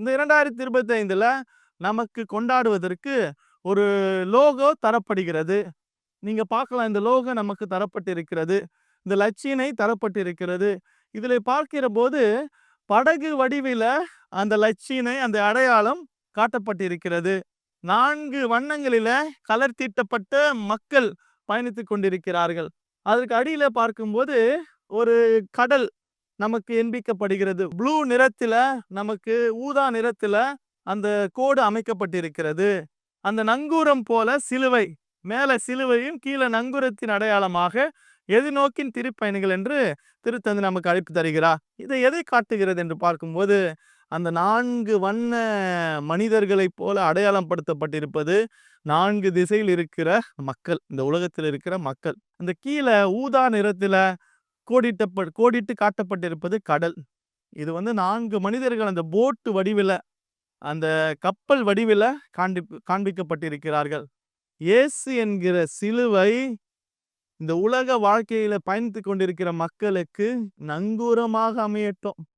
இந்த இரண்டாயிரத்தி இருபத்தி ஐந்துல நமக்கு கொண்டாடுவதற்கு ஒரு லோகோ தரப்படுகிறது. நீங்க பார்க்கலாம் இந்த லோகோ நமக்கு தரப்பட்டிருக்கிறது. இந்த லட்சியனை தரப்பட்டிருக்கிறது. இதில் பார்க்கிற போது படகு வடிவில் அந்த லட்சியனை அந்த அடையாளம் காட்டப்பட்டிருக்கிறது. நான்கு வண்ணங்களில கலர் தீட்டப்பட்ட மக்கள் பயணித்துக் கொண்டிருக்கிறார்கள். அதற்கு அடியில் பார்க்கும்போது ஒரு கடல் நமக்கு எண்பிக்கப்படுகிறது ப்ளூ நிறத்துல நமக்கு ஊதா நிறத்தில் அந்த கோடு அமைக்கப்பட்டிருக்கிறது. அந்த நங்கூரம் போல சிலுவை மேலே சிலுவையும் கீழே நங்கூரத்தின் அடையாளமாக எதிர்நோக்கின் திருப்பயணிகள் என்று திருத்தந்து நமக்கு அழைப்பு தருகிறார். இதை எதை காட்டுகிறது என்று பார்க்கும்போது அந்த நான்கு வண்ண மனிதர்களைப் போல அடையாளம் படுத்தப்பட்டிருப்பது நான்கு திசையில் இருக்கிற மக்கள் இந்த உலகத்தில் இருக்கிற மக்கள். அந்த கீழே ஊதா நிறத்தில் கோடிட்ட கோடிட்டு காட்டப்பட்டிருப்பது கடல். இது வந்து நான்கு மனிதர்கள் அந்த போட்டு வடிவில் அந்த கப்பல் வடிவில் காண்பி காண்பிக்கப்பட்டிருக்கிறார்கள். இயேசு என்கிற சிலுவை இந்த உலக வாழ்க்கையில பயணித்து கொண்டிருக்கிற மக்களுக்கு நங்கூரமாக அமையட்டும்.